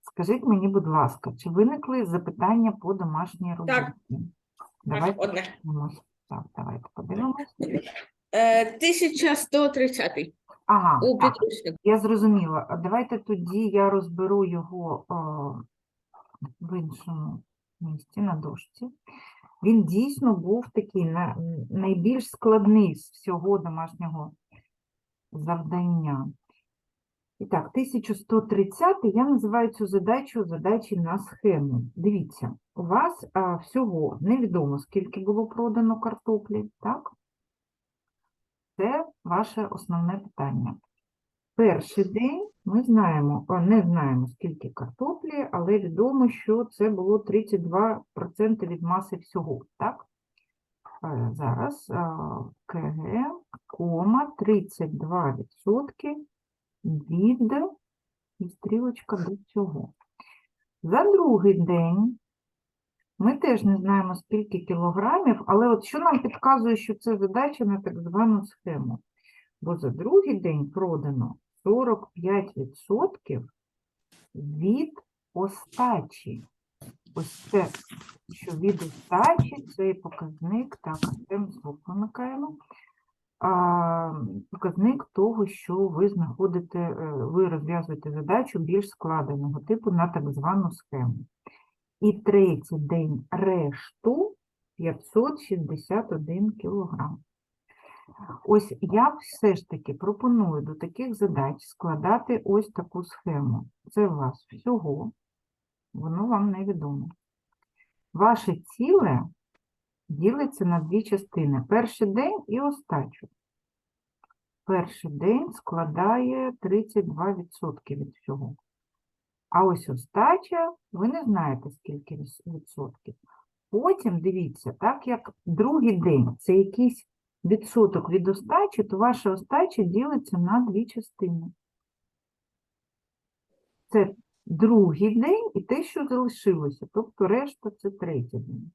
Скажіть мені, будь ласка, чи виникли запитання по домашній роботі? Так. Давайте Одне. подивимось. Так, давайте подивимось. Е, 1130 Ага, у так, підручнику. я зрозуміла. Давайте тоді я розберу його а, в іншому місці на дошці. Він дійсно був такий на, найбільш складний з всього домашнього завдання. І так, 1130 я називаю цю задачу задачі на схему. Дивіться, у вас а, всього невідомо, скільки було продано картоплі, так? Це ваше основне питання. Перший день ми знаємо, а, не знаємо, скільки картоплі, але відомо, що це було 32% від маси всього, так? Е, Зараз а, КГ, кома, 32% від і стрілочка до цього. За другий день ми теж не знаємо, скільки кілограмів, але от що нам підказує, що це задача на так звану схему. Бо за другий день продано 45% від остачі. Ось це, що від остачі, цей показник, так, Артем. А, показник того, що ви знаходите, е, ви розв'язуєте задачу більш складеного типу на так звану схему. І третій день решту 561 кілограм. Ось я все ж таки пропоную до таких задач складати ось таку схему. Це у вас всього, воно вам невідомо. Ваше ціле ділиться на дві частини. Перший день і остачу. Перший день складає 32% від всього. А ось остача, ви не знаєте, скільки відсотків. Потім дивіться, так як другий день це якийсь відсоток від остачі, то ваша остача ділиться на дві частини. Це другий день і те, що залишилося, тобто решта це третій день.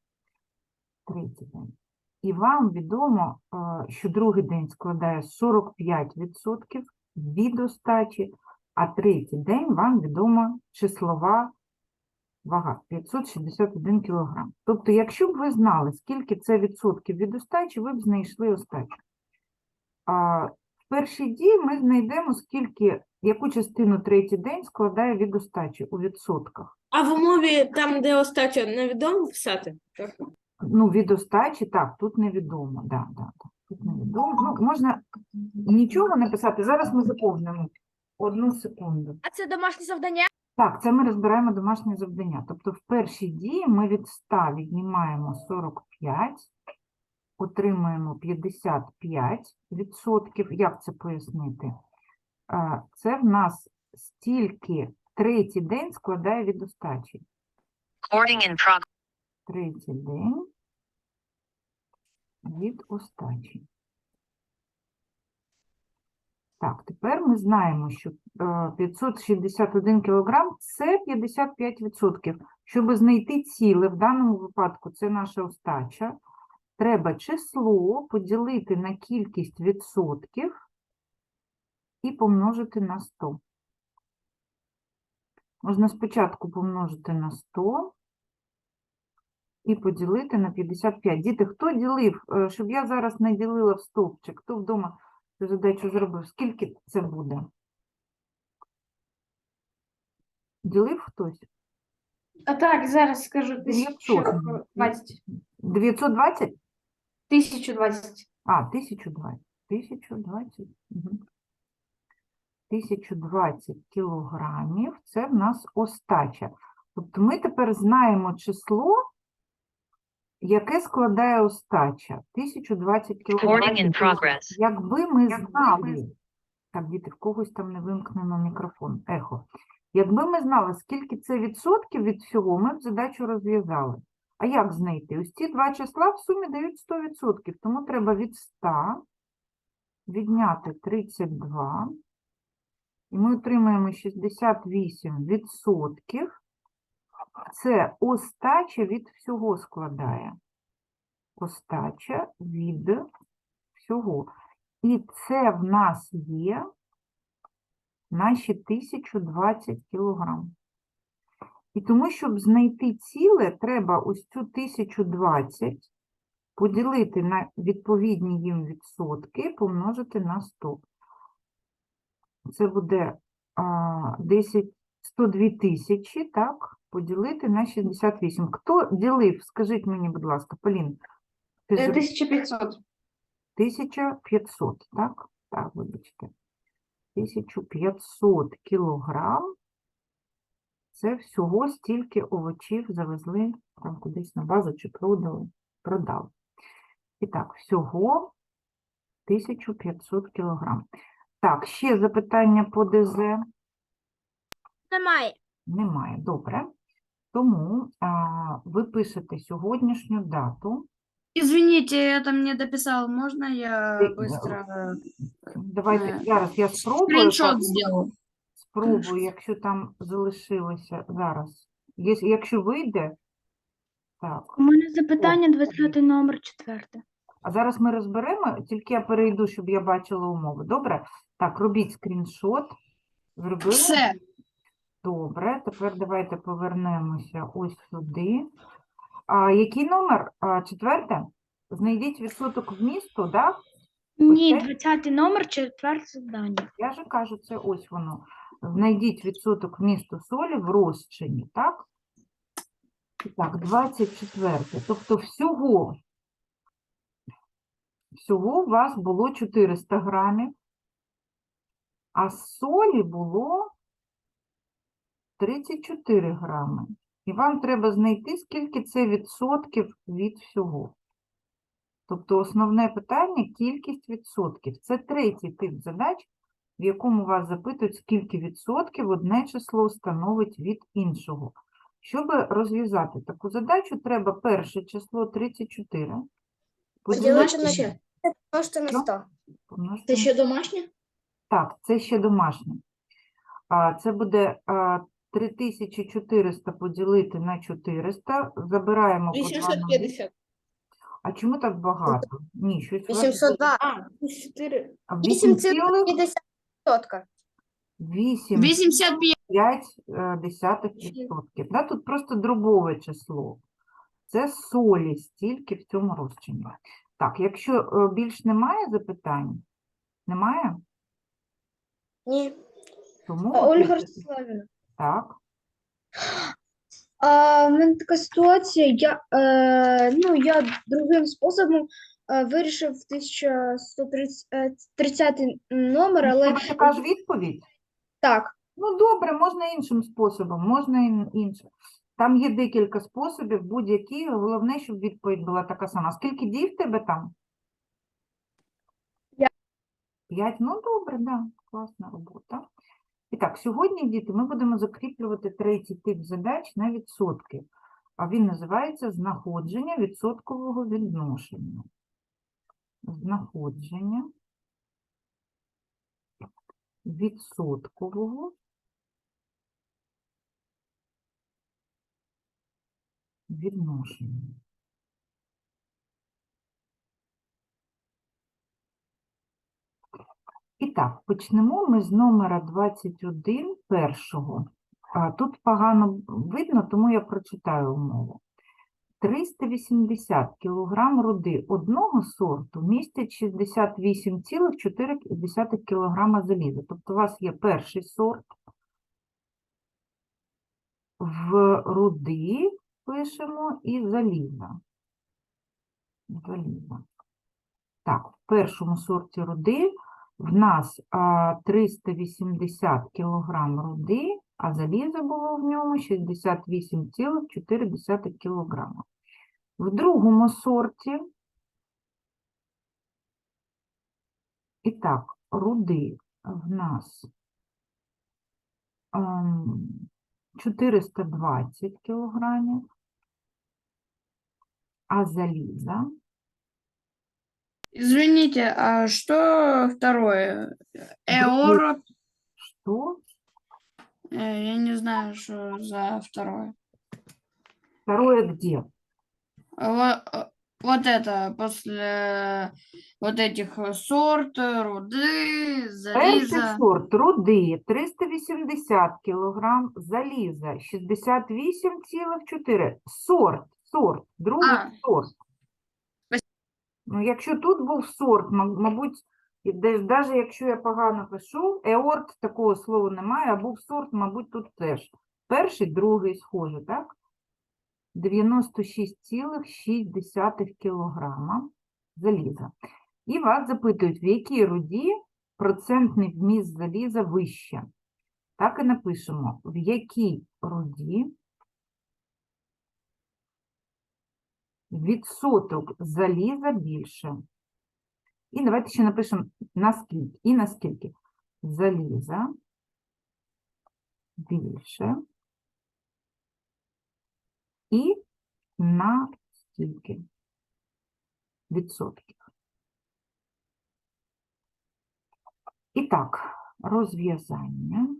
Третій день. І вам відомо, е, що другий день складає 45% від остачі, а третій день вам відома числова вага 561 кг. Тобто, якщо б ви знали, скільки це відсотків від остачі, ви б знайшли остачу. А в першій дії ми знайдемо, скільки, яку частину третій день складає від остачі у відсотках. А в умові там, де остача, невідомо писати? Ну, від остачі, так, тут невідомо. Да, да, да, тут невідомо. Ну, можна нічого не писати. Зараз ми заповнимо. Одну секунду. А це домашнє завдання? Так, це ми розбираємо домашнє завдання. Тобто в першій дії ми від 100 віднімаємо 45, отримуємо 55 відсотків. Як це пояснити? Це в нас стільки третій день складає від остачі. Третій день від остачі. Так, тепер ми знаємо, що е, 561 кг – це 55%. Щоб знайти ціле, в даному випадку це наша остача, треба число поділити на кількість відсотків і помножити на 100. Можна спочатку помножити на 100 і поділити на 55. Діти, хто ділив, е, щоб я зараз не ділила в стовпчик, хто вдома цю задачу зробив, скільки це буде? Ділив хтось? А так, зараз скажу 1020. 920? 1020. А, 1020. 1020. Угу. 1020 кілограмів – це в нас остача. Тобто ми тепер знаємо число, яке складає остача. 1020 Recording in кілограмів. progress. Якби ми знали, так, діти, в когось там не вимкнено мікрофон, ехо. Якби ми знали, скільки це відсотків від всього, ми б задачу розв'язали. А як знайти? Ось ці два числа в сумі дають 100%, тому треба від 100 відняти 32, і ми отримаємо 68%. Це остача від всього складає. Остача від всього. І це в нас є наші 1020 кілограм. І тому, щоб знайти ціле, треба ось цю 1020 поділити на відповідні їм відсотки, помножити на 100. Це буде а, 10, 102 тисячі, так, поділити на 68. Хто ділив? Скажіть мені, будь ласка, Полін. Ти Е, ж 1500. 1500, так? Так, вибачте. 1500 кілограм. Це всього стільки овочів завезли там кудись на базу чи продали, продали. І так, всього 1500 кілограм. Так, ще запитання по ДЗ Немає. немає. Добре. Тому а, ви пишете сьогоднішню дату. Извините, я там не дописал. Можно я Ты- быстро э, Давайте Е, зараз я спробую. скриншот так, сделаю? Спробую, якщо там залишилося зараз. Є- Якщо вийде, так. У мене запитання 20 номер 4. А зараз ми розберемо, тільки я перейду, щоб я бачила умови. Добре? Так, робіть скріншот. Зробили? Все. Добре, тепер давайте повернемося ось сюди. А, який номер? А, четверте? Знайдіть відсоток вмісту, так? Ні, Оце? 20 номер 4 завдання. Я же кажу, це ось воно. Знайдіть відсоток вмісту солі в розчині, так? Так, 24. Тобто всього, всього у вас було 400 грамів, а солі було 34 грами. І вам треба знайти, скільки це відсотків від всього. Тобто основне питання – кількість відсотків. Це третій тип задач, в якому вас запитують, скільки відсотків одне число становить від іншого. Щоб розв'язати таку задачу, треба перше число 34. Поділити на поділити- ще. Просто на 100. помножити Це ще домашнє? Так, це ще домашнє. А, це буде 3400 поділити на 400. Забираємо по 850. А чому так багато? Ні, щось у вас 802. А, 4. А 8 цілих 8,50%. 85. 5 е. Да, тут просто дробове число. Це солі стільки в цьому розчині. Так, якщо е, більш немає запитань, немає, Ні. тому Ольга. Ростиславівна. Так. А, в мене така ситуація. Я, е, ну, я другим способом е, вирішив 1130 номер, Ну, але така ж відповідь? так. Ну, добре, можна іншим способом, можна іншим. Там є декілька способів, будь-які. Головне, щоб відповідь була така сама. Скільки дій в тебе там? П'ять. П'ять? Ну, добре, да, класна робота. І так, сьогодні, діти, ми будемо закріплювати третій тип задач на відсотки. А він називається знаходження відсоткового відношення. Знаходження відсоткового відношення. І так, почнемо ми з номера 21 першого. Тут погано видно, тому я прочитаю умову. 380 кг руди одного сорту містять 68,4 кг заліза. Тобто у вас є перший сорт. В руди пишемо і заліза. Заліза. Так, в першому сорті руди в нас а, 380 кг руди, а заліза було в ньому 68,4 кг. В другому сорті, і так, руди в нас ем, 420 кілограмів, а заліза Извините, а что второе? Эоро? що? Э, Я не знаю, что за второе. Второе где? Вот, вот это после вот этих э, сорт, э, руды, Перший заліза. сорт руди 380 кг, заліза 68,4. Сорт, сорт, другий А. сорт. Ну, якщо тут був сорт, ма- мабуть, навіть якщо я погано пишу, еорт такого слова немає, а був сорт, мабуть, тут теж. Перший, другий схоже, так? 96,6 кілограма заліза. І вас запитують, в якій руді процентний вміст заліза вище. Так і напишемо, в якій руді відсоток заліза більше. І давайте ще напишемо наскільки. І наскільки заліза більше. І на скільки відсотків. І так, розв'язання. А,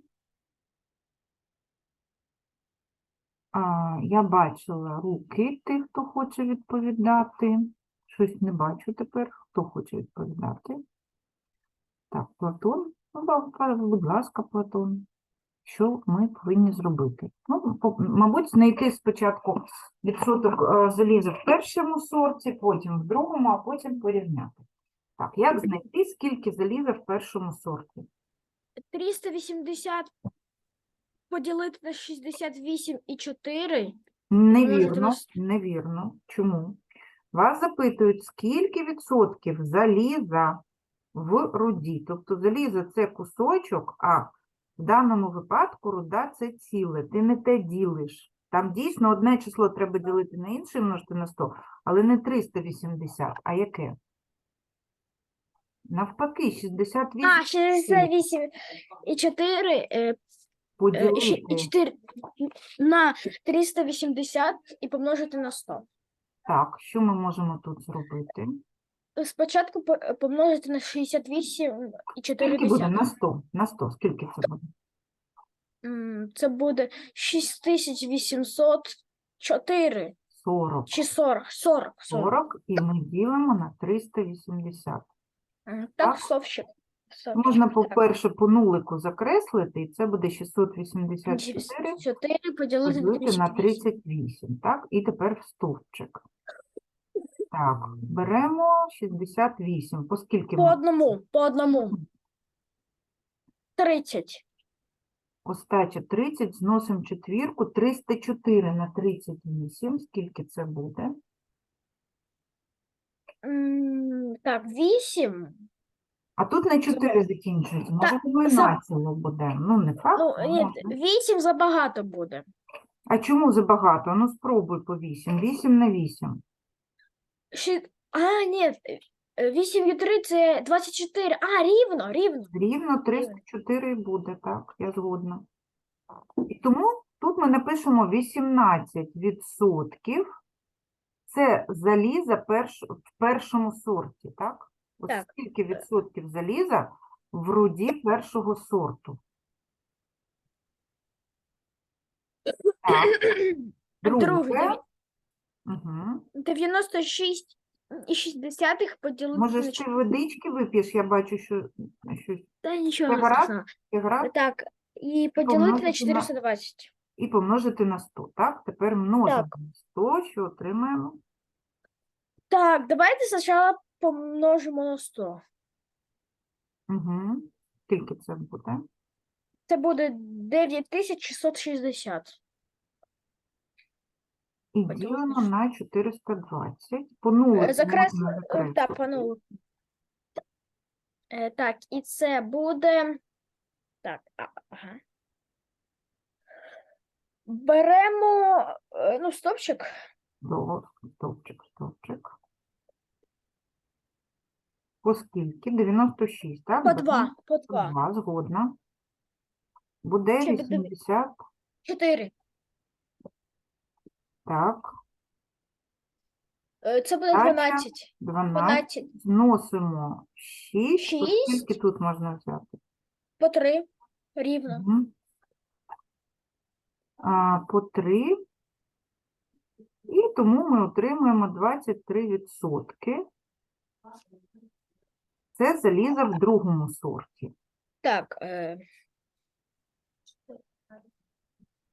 я бачила руки тих, хто хоче відповідати. Щось не бачу тепер, хто хоче відповідати. Так, Платон. Ну, будь ласка, Платон. Що ми повинні зробити? Ну, мабуть, знайти спочатку відсоток е, заліза в першому сорті, потім в другому, а потім порівняти. Так, як знайти, скільки заліза в першому сорті? 380 поділити на 68 і 4. Невірно, невірно. Чому? Вас запитують, скільки відсотків заліза в руді. Тобто залізо це кусочок, а в даному випадку руда це ціле. Ти не те ділиш. Там дійсно одне число треба ділити на інше множити на 100, але не 380, а яке? Навпаки, 68 А, 68 і 4, е, і ще- поділити. 4 на 380 і помножити на 100. Так, що ми можемо тут зробити? Спочатку по- е, помножити на 68 і 4 Скільки буде на 100? На 100, скільки це буде? М, Це буде 6804 40. чи 40, 40, 40. 40 і ми ділимо на 380. М, Так. Так, совчик. Можна, по-перше, по нулику закреслити, і це буде 684 4 поділити на поділити на 38. 38, так? І тепер в стовпчик. Так, беремо 68. По скільки По ми? одному, по одному. 30. Остача 30, зносимо четвірку, 304 на 38. Скільки це буде? М, Так, 8. А тут на 4 закінчується. Може, воно і за- націло буде. Ну, не факт, Ну, ні, може. 8 забагато буде. А чому забагато? Ну, спробуй по 8. 8 на 8. Ще... А, ні, 8 і 3 це 24. А, рівно, рівно. Рівно 304 і буде, так, я згодна. І тому тут ми напишемо 18%. Це заліза перш, в першому сорті, так? От Так. скільки відсотків заліза в руді першого сорту? Так, друге. дев'я- Угу. 96 і 60 поділити Може, на 4. водички вип'єш? Я бачу, що щось Та нічого страшного. гра. Так, і поділити на помножити на- 420. і помножити на 100, так? Тепер множимо на 100, що отримаємо? Так, давайте спочатку помножимо на 100. Угу. Скільки це буде? Це буде 9660. І Поділити ділимо на на 420. По нулику Закрес... е, Так. Е, Так, і це буде. Так, ага. Беремо, е, ну, стопчик. До- Стовпчик, стовпчик. По скільки? 96, так? По Беремо 2, по 2. 2, згодна. Буде буде- 80, 4. так, Е, Це буде Дача. 12. 12. 12 Зносимо 6, то Шість. скільки тут можна взяти? по 3. Рівно. Мгм. А, по 3. І тому ми отримуємо 23%. Це залізо в другому сорті. Так. Е...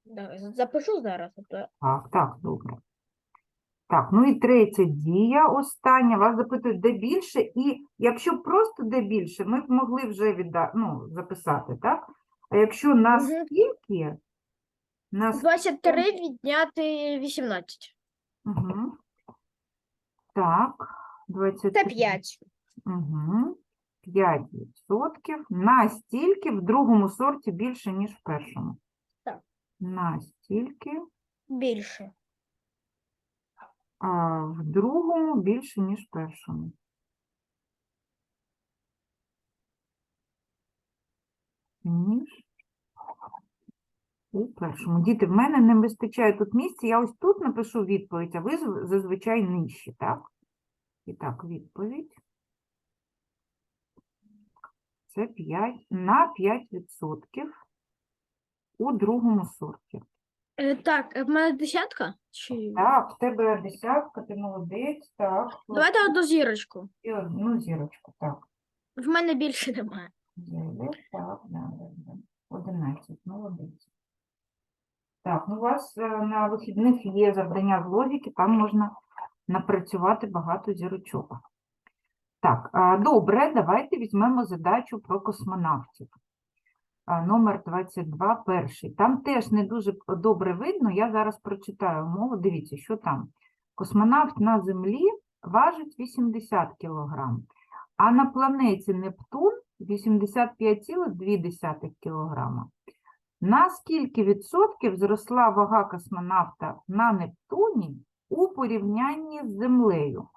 да, Запишу зараз. а то- Так, так, добре. Так, ну і третя дія остання. Вас запитують, де більше, і якщо просто де більше, ми б могли вже відда... ну, записати, так? А якщо наскільки, нас... 23 відняти 18. Угу. Так, 20. Це 5. Угу. 5 відсотків. Настільки в другому сорті більше, ніж в першому. Так. Настільки Більше. а в другому більше, ніж в першому. Ніж у першому. Діти, в мене не вистачає тут місця. Я ось тут напишу відповідь, а ви зазвичай нижче, так? І так, відповідь. Це 5 на 5% у другому сорті. Е, так, в мене десятка? Чи... Так, в тебе десятка, ти молодець, так. Давайте одну зірочку. І одну зірочку, так. В мене більше немає. Дев'ять, так, да, да, да. 11, молодець. Так, ну у вас е, на вихідних є завдання з логіки, там можна напрацювати багато зірочок. Так, добре, давайте візьмемо задачу про космонавтів. Номер 22, перший. Там теж не дуже добре видно, я зараз прочитаю мову. Дивіться, що там. Космонавт на Землі важить 80 кг, а на планеті Нептун 85,2 кг. На скільки відсотків зросла вага космонавта на Нептуні у порівнянні з Землею?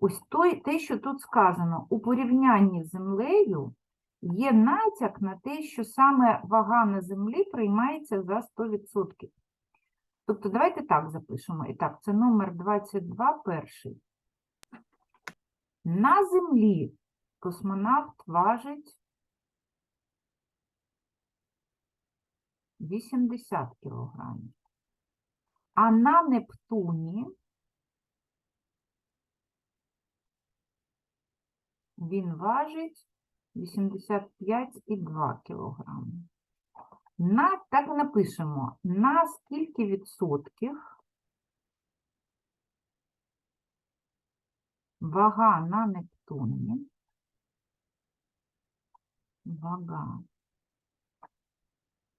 Ось той, те, що тут сказано, у порівнянні з Землею є натяк на те, що саме вага на Землі приймається за 100%. Тобто давайте так запишемо. І так, це номер 22, перший. На Землі космонавт важить 80 кілограмів. А на Нептуні він важить 85,2 кілограми. На, так і напишемо, на скільки відсотків вага на Нептуні, вага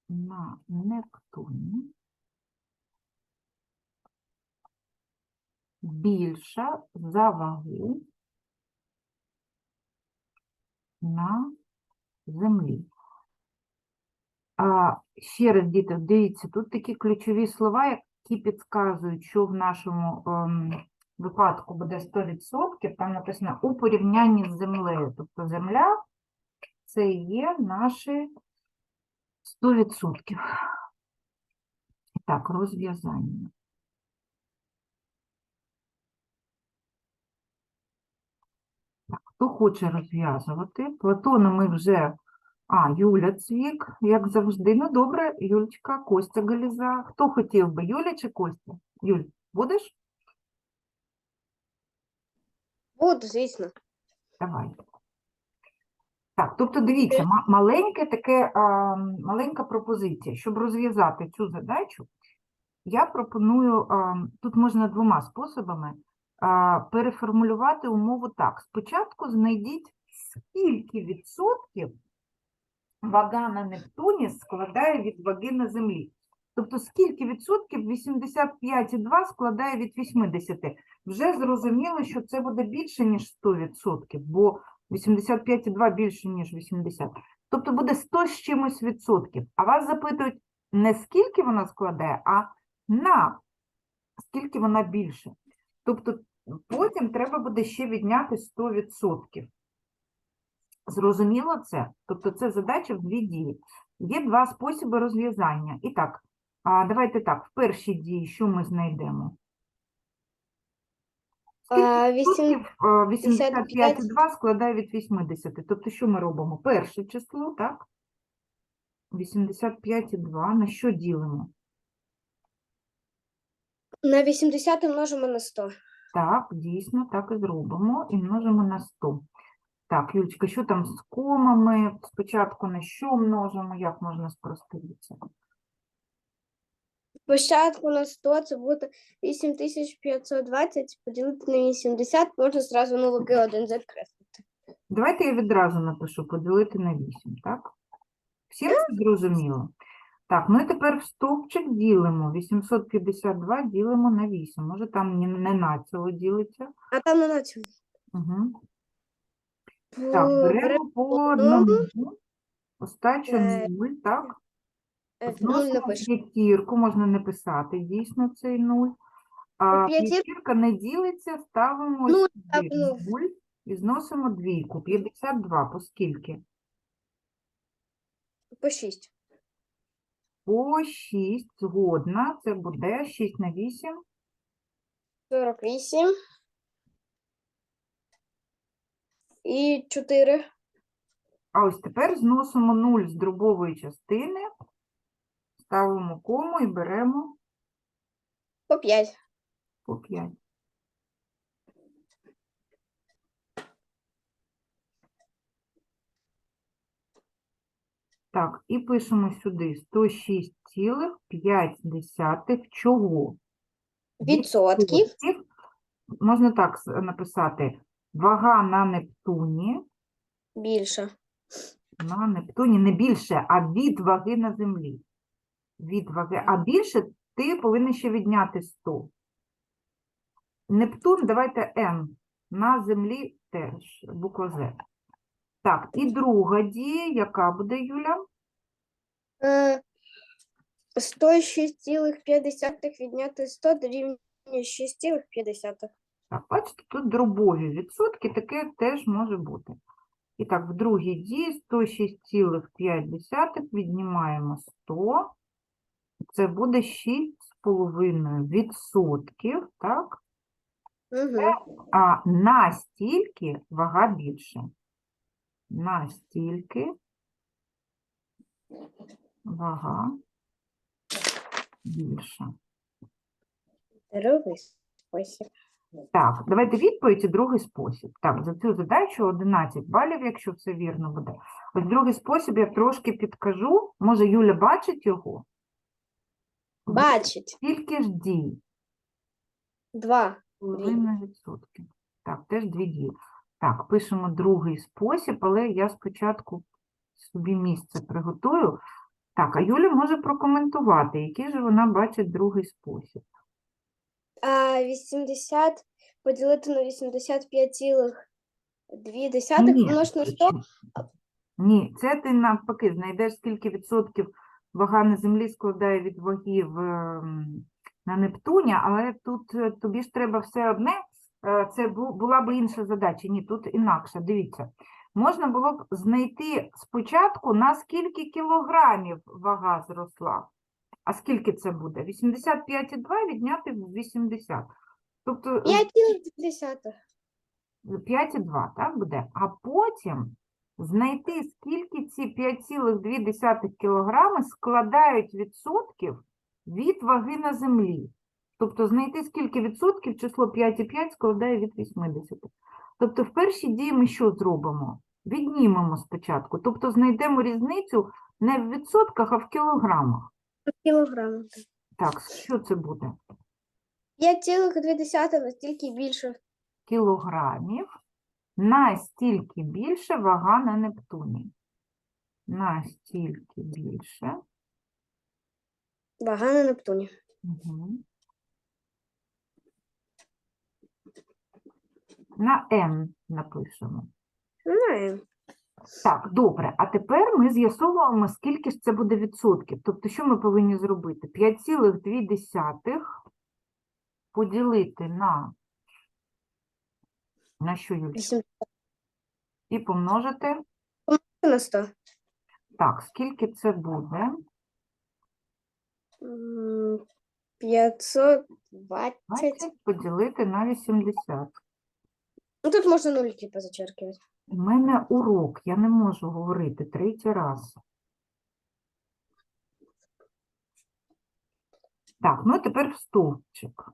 на Нептуні більша за вагу на землі. А, ще раз, діти, дивіться, тут такі ключові слова, які підказують, що в нашому ем, випадку буде 100%, там написано у порівнянні з землею. Тобто земля це є наші 100%. І Так, розв'язання. Так, хто хоче розв'язувати? Платона ми вже. А, Юля Цвік, як завжди. Ну, добре, Юлечка, Костя Галіза. Хто хотів би, Юля чи Костя? Юль, будеш? Буду, звісно. Давай. Так, тобто дивіться, маленьке таке, а, маленька пропозиція. Щоб розв'язати цю задачу, я пропоную, а, тут можна двома способами переформулювати умову так. Спочатку знайдіть, скільки відсотків вага на Нептуні складає від ваги на Землі. Тобто, скільки відсотків 85,2 складає від 80. Вже зрозуміло, що це буде більше, ніж 100%, бо 85,2 більше, ніж 80. Тобто буде 100 з чимось відсотків. А вас запитують не скільки вона складає, а на скільки вона більше. Тобто потім треба буде ще відняти 100%. Зрозуміло це? Тобто це задача в дві дії. Є два способи розв'язання. І так, давайте так, в першій дії що ми знайдемо? А, Скільки вісім- відсотків, е, 55. 85,2 складає від 80. Тобто, що ми робимо? Перше число, так? 85,2. На що ділимо? На 80 множимо на 100. Так, дійсно, так і зробимо. І множимо на 100. Так, Юлечка, що там з комами? Спочатку на що множимо? Як можна спростити це? Спочатку на 100 це буде 8520 поділити на 80, можна зразу нулики один закреслити. Давайте я відразу напишу поділити на 8, так? Всім це зрозуміло? Так, ну і тепер стовпчик ділимо. 852 ділимо на 8. Може там не, не націло ділиться? А там не на цьому. Угу. Так, беремо по одному. Остача Е, 0, так? е, Нуль Зносимо напишемо. п'ятірку, можна не писати дійсно цей 0. А п'ятір- п'ятірка не ділиться, ставимо Нуль сюди ставимо. 0 і зносимо двійку. 52 по скільки? По 6. По 6, згодна, це буде 6 на 8, 48. І 4. а ось тепер зносимо 0 з дробової частини, ставимо кому і беремо По 5. по 5. Так, і пишемо сюди 106,5 чого? Відсотків. Можна так написати. Вага на Нептуні, Більше. на Нептуні не більше, а від ваги на землі. Від ваги. А більше ти повинен ще відняти 100. Нептун, давайте М. На землі теж, буква З. Так, і друга дія, яка буде, Юля? Е, 106,5 відняти 100 дорівнює 6,5. Так, бачите, тут дробові відсотки, таке теж може бути. І так, в другій дії 106,5 віднімаємо 100. Це буде 6,5 відсотків, так? Угу. А настільки вага більше. Настільки вага більша. Другий спосіб. Так, давайте відповідь і другий спосіб. Так, за цю задачу 11 балів, якщо все вірно буде. Ось другий спосіб я трошки підкажу. Може, Юля бачить його? Бачить. Скільки ж дій? 2. Половина відсотків. Так, теж дві дії. Так, пишемо другий спосіб, але я спочатку собі місце приготую. Так, а Юля може прокоментувати, який же вона бачить другий спосіб. А 80 поділити на 85,2 Ні, помножити на 100. чи- Ні, це ти навпаки знайдеш, скільки відсотків вага на землі складає від ваги в, ем, на Нептуні, але тут е, тобі ж треба все одне, це була б інша задача. Ні, тут інакше. Дивіться, можна було б знайти спочатку, на скільки кілограмів вага зросла. А скільки це буде? 85,2 відняти 80. Тобто е, 5,2. 5,2, так буде? А потім знайти, скільки ці 5,2 кілограми складають відсотків від ваги на землі. Тобто знайти, скільки відсотків число 5,5 складає від 80. Тобто в першій дії ми що зробимо? Віднімемо спочатку. Тобто знайдемо різницю не в відсотках, а в кілограмах. Кілограми. Так, що це буде? 5,2 настільки більше. кілограмів, настільки більше вага на Нептуні. Настільки більше. Вага на Нептуні. Угу. На N напишемо. Знаємо. Так, добре. А тепер ми з'ясовуємо, скільки ж це буде відсотків. Тобто, що ми повинні зробити? 5,2 поділити на, на що, Юль? І помножити. на 100. Так, скільки це буде? М, 520. 20 поділити на 80. Ну, тут можна нулики позачеркивати. У мене урок, я не можу говорити третій раз. Так, ну тепер в стовпчик.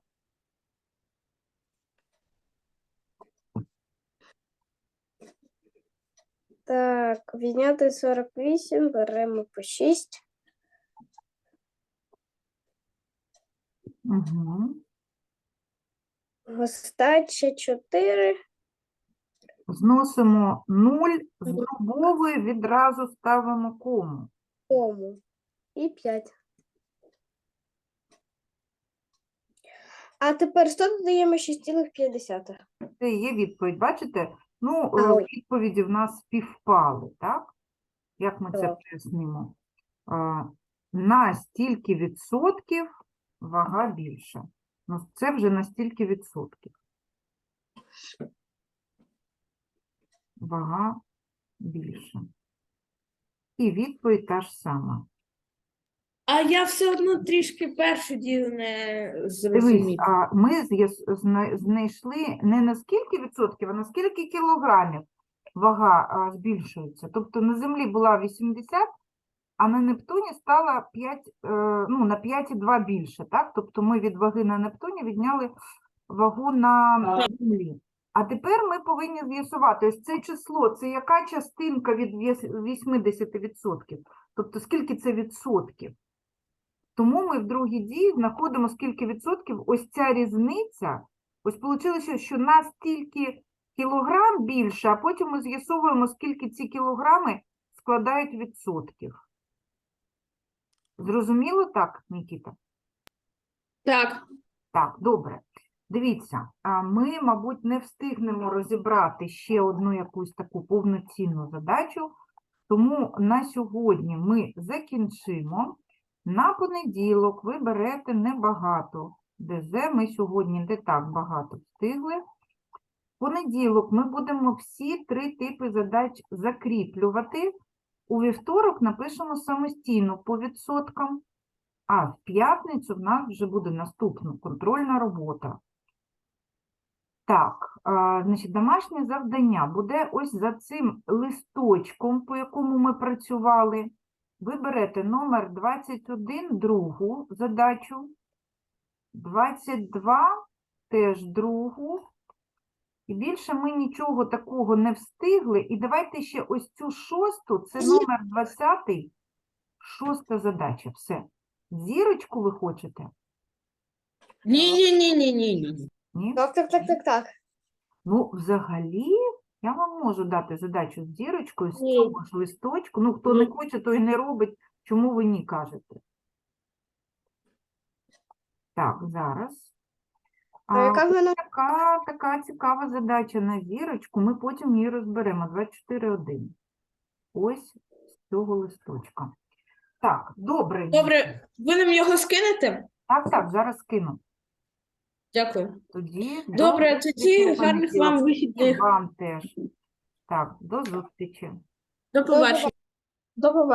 Так, відняти 48, беремо по 6. Угу. Остача 4. Зносимо 0, з дробової відразу ставимо кому. Кому. І 5. А тепер 100 додаємо 6,5. Це є відповідь. Бачите? Ну, А, е, ой. відповіді в нас співпали, так? Як ми це пояснимо? А, На стільки відсотків вага більша. Ну, це вже на стільки відсотків. Вага більша. І відповідь та ж сама. А я все одно трішки першу дію не Дивись, а ми з'яс- зна- знайшли не на скільки відсотків, а на скільки кілограмів вага а, збільшується. Тобто на землі була 80, а на Нептуні стала 5, е, ну, на 5,2 більше. Так? Тобто ми від ваги на Нептуні відняли вагу на землі. А тепер ми повинні з'ясувати, ось це число, це яка частинка від 80%? Тобто скільки це відсотків? Тому ми в другій дії знаходимо скільки відсотків. Ось ця різниця. Ось вийшло, що на стільки кілограм більше, а потім ми з'ясовуємо, скільки ці кілограми складають відсотків. Зрозуміло так, Нікіта? Так, Так, добре. Дивіться, ми, мабуть, не встигнемо розібрати ще одну якусь таку повноцінну задачу, тому на сьогодні ми закінчимо. На понеділок ви берете небагато ДЗ, ми сьогодні не так багато встигли. В понеділок ми будемо всі три типи задач закріплювати. У вівторок напишемо самостійно по відсоткам. А в п'ятницю в нас вже буде наступна контрольна робота. Так, а, значить, домашнє завдання буде ось за цим листочком, по якому ми працювали. Ви берете номер 21, другу задачу, 22 теж другу. І більше ми нічого такого не встигли. І давайте ще ось цю шосту, це номер 20, шоста задача. Все. Зірочку ви хочете? ні, ні, ні, ні, ні, ні. Так, так, так, так, так. Ну, взагалі, я вам можу дати задачу з дірочкою, з Ні. цього ж листочку. Ну, хто не хоче, той не робить. Чому ви ні кажете? Так, зараз. А яка в мене? така, така цікава задача на зірочку. Ми потім її розберемо. 24.1. Ось з цього листочка. Так, добре. Добре, ви нам його скинете? Так, так, зараз кину. Дякую. Тоді до Добре, тоді гарних вам. Вихідних. вам теж. Так, до зустрічі. До побачення. До побачення.